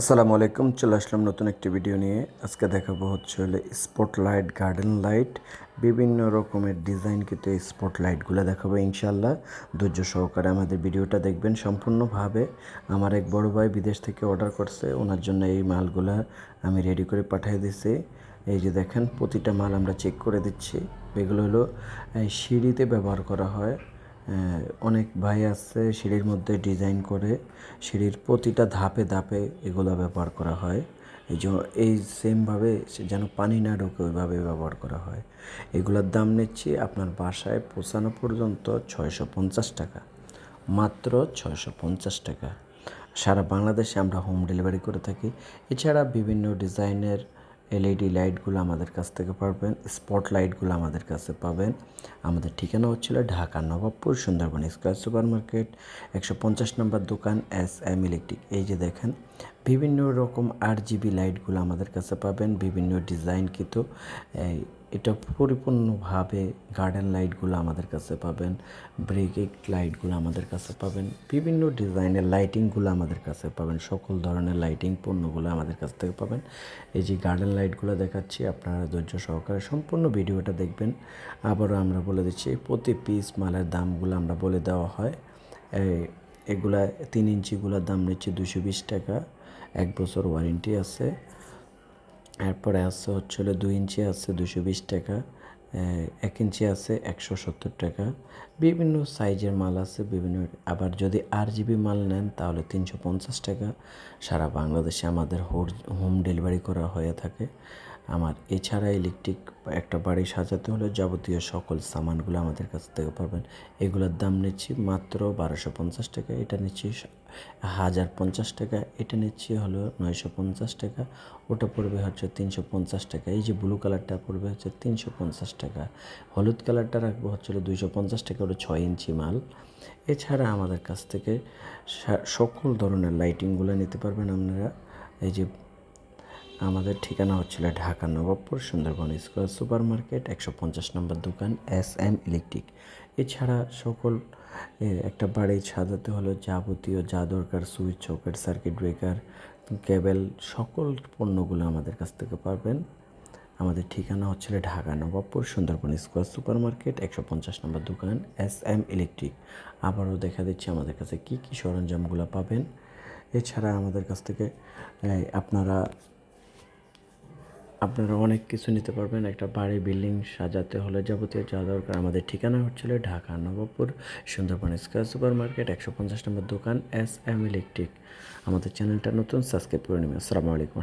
আসসালামু আলাইকুম, চলে আসলাম নতুন একটি ভিডিও নিয়ে। আজকে দেখাবো হচ্ছে হলে স্পট লাইট গার্ডেন লাইট বিভিন্ন রকমের ডিজাইন কিন্তু এই স্পট লাইটগুলো দেখাবো ইনশাল্লাহ ধৈর্য সহকারে আমাদের ভিডিওটা দেখবেন সম্পূর্ণভাবে। আমার এক বড় ভাই বিদেশ থেকে অর্ডার করছে, ওনার জন্য এই মালগুলা আমি রেডি করে পাঠিয়ে দিছি। এই যে দেখেন, প্রতিটা মাল আমরা চেক করে দিচ্ছি। এগুলো হলো সিঁড়িতে ব্যবহার করা হয়। অনেক ভাই আছে সিঁড়ির মধ্যে ডিজাইন করে সিঁড়ির প্রতিটা ধাপে ধাপে এগুলো ব্যবহার করা হয়। এই যে এই সেমভাবে যেন পানি না ঢোকে ওইভাবে ব্যবহার করা হয়। এগুলোর দাম নিচ্ছি আপনার বাসায় পৌঁছানো পর্যন্ত ছয়শো পঞ্চাশ টাকা, মাত্র ছয়শো পঞ্চাশ টাকা। সারা বাংলাদেশে আমরা হোম ডেলিভারি করে থাকি। এছাড়া বিভিন্ন ডিজাইনের এলইডি লাইটগুলো আমাদের কাছ থেকে পাবেন স্পট লাইটগুলো আমাদের কাছে পাবেন। আমাদের ঠিকানা হচ্ছিল Dhaka Nawabpur Sundarban Square Super Market একশো পঞ্চাশ নম্বর দোকান এস এম ইলেকট্রিক। এই যে দেখেন, বিভিন্ন রকম আর জিবি লাইটগুলো আমাদের কাছে পাবেন, বিভিন্ন ডিজাইন কিন্তু এই এটা পরিপূর্ণভাবে গার্ডেন লাইটগুলো আমাদের কাছে পাবেন ব্রেকেট লাইটগুলো আমাদের কাছে পাবেন, বিভিন্ন ডিজাইনের লাইটিংগুলো আমাদের কাছে পাবেন, সকল ধরনের লাইটিং পণ্যগুলো আমাদের কাছ থেকে পাবেন। এই যে গার্ডেন লাইটগুলো দেখাচ্ছি, আপনারা ধৈর্য সহকারে সম্পূর্ণ ভিডিওটা দেখবেন। আবারও আমরা বলে দিচ্ছি, প্রতি পিস মালের দামগুলো আমরা বলে দেওয়া হয়। এগুলা তিন ইঞ্চিগুলোর দাম নিচ্ছে দুশো বিশ টাকা, এক বছর ওয়ারেন্টি আছে। এরপরে আছে হচ্ছে হলো দুই ইঞ্চি আছে দুশো বিশ টাকা এক ইঞ্চি আছে একশো সত্তর টাকা। বিভিন্ন সাইজের মাল আছে, বিভিন্ন, আবার যদি আর জিবি মাল নেন তাহলে তিনশো পঞ্চাশ টাকা। সারা বাংলাদেশে আমাদের হোম ডেলিভারি করা হয়ে থাকে। আমার এছাড়া ইলেকট্রিক একটা বাড়ি সাজাতে হলে যাবতীয় সকল সামানগুলো আমাদের কাছ থেকে পাবেন। এগুলোর দাম নিচ্ছি মাত্র বারোশো পঞ্চাশ টাকা, এটা নিচ্ছি হাজার পঞ্চাশ টাকা, এটা নিচ্ছি হলো নয়শো পঞ্চাশ টাকা, ওটা পড়বে হচ্ছে তিনশো পঞ্চাশ টাকা। এই যে ব্লু কালারটা পড়বে হচ্ছে তিনশো পঞ্চাশ টাকা। হলুদ কালারটা রাখব হচ্ছে দুইশো পঞ্চাশ টাকা, ওটা ছয় ইঞ্চি মাল। এছাড়া আমাদের কাছ থেকে সকল ধরনের লাইটিংগুলো নিতে পারবেন আপনারা। এই যে আমাদের ঠিকানা হচ্ছিল Dhaka Nawabpur Sundarban Square Super Market একশো পঞ্চাশ নম্বর দোকান, এস এম ইলেকট্রিক। এছাড়া সকল একটা বাড়ি সাজাতে হলে যাবতীয় যা দরকার, switch, socket, circuit breaker, cable, সকল পণ্যগুলো আমাদের কাছ থেকে পাবেন। আমাদের ঠিকানা হচ্ছিল Dhaka Nawabpur Sundarban Square Super Market একশো পঞ্চাশ নম্বর দোকান, এস এম ইলেকট্রিক। আবারও দেখা দিচ্ছি আমাদের কাছে কী কী সরঞ্জামগুলো পাবেন। এছাড়া আমাদের কাছ থেকে আপনারা আপনারা অনেক কিছু নিতে পারবেন। একটা বাড়ি, বিল্ডিং সাজাতে হলে যাবতীয় যা দরকার। আমাদের ঠিকানা হচ্ছিল Dhaka Nawabpur, Sundarban Square Super Market একশো পঞ্চাশ নম্বর দোকান, এস এম ইলেকট্রিক। আমাদের চ্যানেলটা নতুন, সাবস্ক্রাইব করে নেবেন। আসসালামু আলাইকুম।